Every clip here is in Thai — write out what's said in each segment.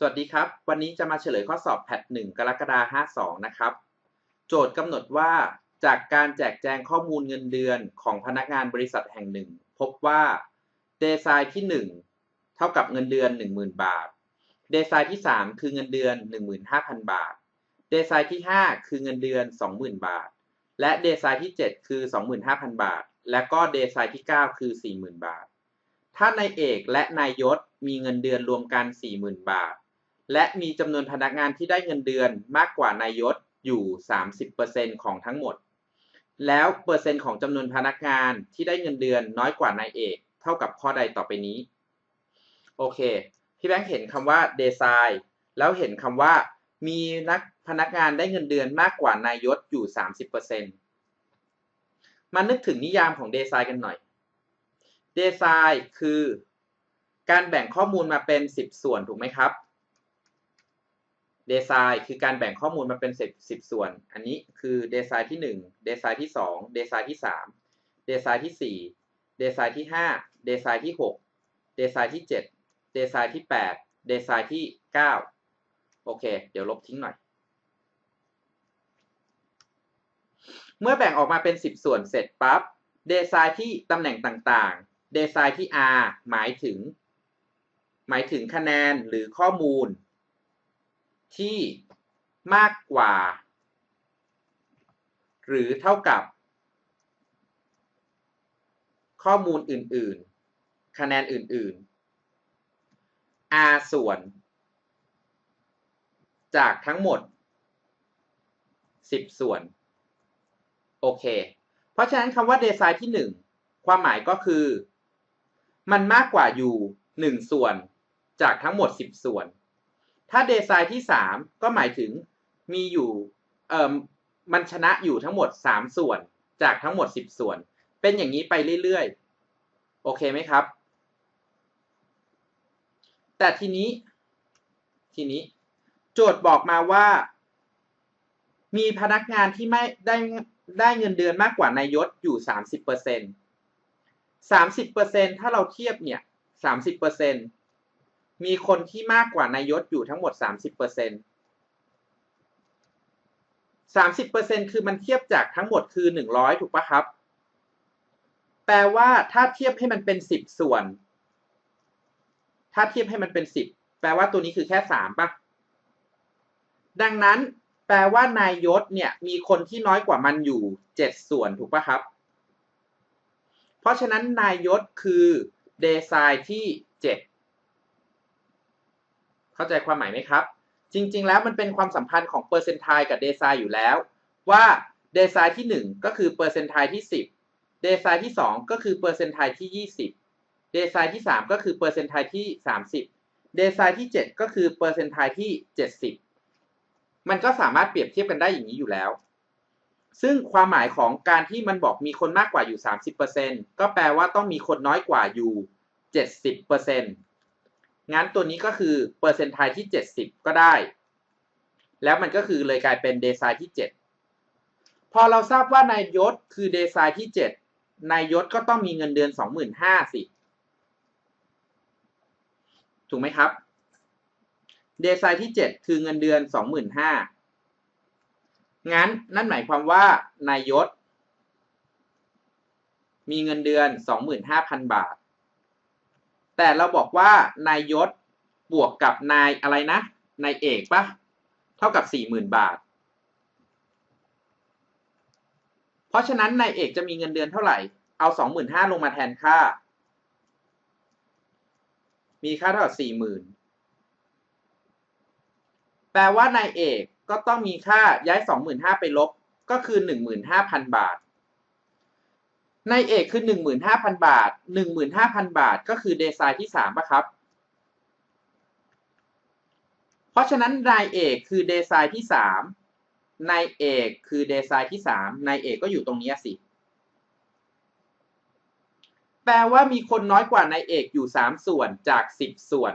สวัสดีครับ วันนี้จะมาเฉลยข้อสอบแพท1กรกฎาคม52 นะครับ โจทย์กำหนดว่าจากการแจกแจงข้อมูลเงินเดือนของพนักงานบริษัทแห่งหนึ่ง พบว่าเดซายที่ 1 เท่ากับเงินเดือน 10,000 บาท เดซายที่ 3 คือเงินเดือน 15,000 บาท เดซายที่ 5 คือเงินเดือน 20,000 บาท และเดซายที่ 7 คือ 25,000 บาท และก็เดซายที่ 9 คือ 40,000 บาท ถ้านายเอกและนายยศมีเงินเดือนรวมกัน 40,000 บาท และมีจำนวนพนักงานที่ได้เงินเดือนมากกว่านายยศอยู่ 30%ของทั้งหมด แล้วเปอร์เซ็นต์ของจำนวนพนักงานที่ได้เงินเดือนน้อยกว่านายเอก เท่ากับข้อใดต่อไปนี้ โอเค พี่แบงค์เห็นคำว่า design แล้วเห็นคำว่า มีนักพนักงานได้เงินเดือนมากกว่านายยศอยู่ 30%มานึกถึงนิยามของ design กันหน่อย design คือ การแบ่งข้อมูลมาเป็น 10 ส่วนถูกไหมครับ เดซายคือการแบ่งข้อมูลมาเป็นสิบส่วน อันนี้คือเดซายที่หนึ่งเดซายที่สองเดซายที่สามเดซายที่สี่เดซายที่ห้าเดซายที่หกเดซายที่เจ็ดเดซายที่แปดเดซายที่เก้าโอเค เดี๋ยวลบทิ้งหน่อย เมื่อแบ่งออกมาเป็นสิบส่วนเสร็จปั๊บเดซายที่ตำแหน่งต่างๆเดซายที่ R หมายถึง หมายถึงคะแนนหรือข้อมูล ที่มากกว่า หรือเท่ากับ ข้อมูลอื่น ๆ คะแนนอื่น ๆ r ส่วน จากทั้งหมด 10 ส่วน โอเค เพราะฉะนั้นคำว่า design ที่ 1 ความหมายก็คือ มันมากกว่าอยู่ 1 ส่วนจากทั้งหมด 10 ส่วน ถ้าเดซายที่สามก็หมายถึงมีอยู่เอ่อมันชนะอยู่ทั้งหมดสามส่วนจากทั้งหมดสิบส่วน เป็นอย่างนี้ไปเรื่อยๆ โอเคไหมครับ แต่ทีนี้ทีนี้โจทย์บอกมาว่า มีพนักงานที่ไม่ได้ได้เงินเดือนมากกว่านายยศอยู่สามสิบเปอร์เซ็นต์สามสิบเปอร์เซ็นถ้าเราเทียบเนี่ยสา มีคนที่มากกว่านายศอยู่ทั้งหมด 30%เปอร์เซ็นต์สามสิบเปอร์เซ็นคือมันเทียบจากทั้งหมดคือหนึ่งร้อยถูกปะครับ แปลว่าถ้าเทียบให้มันเป็นสิบส่วน ถ้าเทียบให้มันเป็นสิบแปลว่าตัวนี้คือแค่สามปะดังนั้นแปลว่านายยศเนี่ยมีคนที่น้อยกว่ามันอยู่เจ็ดส่วนถูกปะครับ เพราะฉะนั้นนายยศคือเดซายที่เจ็ด เข้าใจความหมายไหมครับ จริง ๆ แล้วมันเป็นความสัมพันธ์ของเปอร์เซนต์ไทกับเดซายอยู่แล้ว ว่าเดซายที่ 1 ก็คือเปอร์เซนต์ไทที่ 10 เดซายที่ 2 ก็คือเปอร์เซนต์ไทที่ 20 เดซายที่ 3 ก็คือเปอร์เซนต์ไทที่ 30 เดซายที่ 7 ก็คือเปอร์เซนต์ไทที่ 70 มันก็สามารถเปรียบเทียบกันได้อย่างนี้อยู่แล้ว ซึ่งความหมายของการที่มันบอกมีคนมากกว่าอยู่ 30%ก็แปลว่าต้องมีคนน้อยกว่าอยู่ 70% งั้นตัวนี้ก็คือเปอร์เซนต์ไทที่ 70 ก็ได้ แล้วมันก็คือเลยกลายเป็นเดซายที่ 7 พอเราทราบว่านายยศคือเดซายที่ 7 นายยศก็ต้องมีเงินเดือน 25,000สิ ถูกไหมครับ เดซายที่ 7 คือเงินเดือน 25,000 งั้นนั่นหมายความว่านายยศ มีเงินเดือน 25,000 บาท แต่เราบอกว่านายยศบวกกับนายอะไรนะ นายเอกปะเท่ากับสี่หมื่นบาท เพราะฉะนั้นนายเอกจะมีเงินเดือนเท่าไหร่ เอาสองหมื่นห้าลงมาแทนค่า มีค่าเท่ากับสี่หมื่นแปลว่านายเอกก็ต้องมีค่าย้ายสองหมื่นห้าไปลบ ก็คือหนึ่งหมื่นห้าพันบาท ในเอกคือหนึ่งหมื่นห้าพันบาทหนึ่งหมื่นห้าพันบาทก็คือเดซายที่สามป่ะครับ เพราะฉะนั้นนายเอกคือเดซายที่สามนายเอกคือเดซายที่สามนายเอกก็อยู่ตรงนี้สิ แปลว่ามีคนน้อยกว่านายเอกอยู่สามส่วนจากสิบส่วน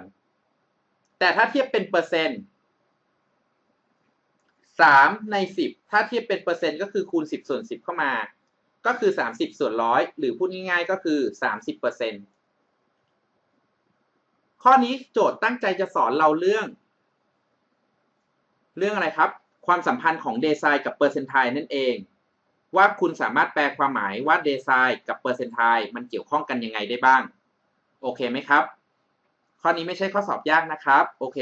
แต่ถ้าเทียบเป็นเปอร์เซ็นต์สามในสิบถ้าเทียบเป็นเปอร์เซ็นต์ก็คือคูณสิบส่วนสิบเข้ามา ก็คือ 30 ส่วนร้อยหรือพูดง่ายๆก็คือ 30เปอร์เซ็นข้อนี้โจทย์ตั้งใจจะสอนเราเรื่อง เรื่องอะไรครับ ความสัมพันธ์ของเดซายกับเปอร์เซนต์ไทนั่นเอง ว่าคุณสามารถแปลความหมายว่าเดซายกับเปอร์เซนต์ไทมันเกี่ยวข้องกันยังไงได้บ้าง โอเคไหมครับ ข้อนี้ไม่ใช่ข้อสอบยากนะครับ โอเค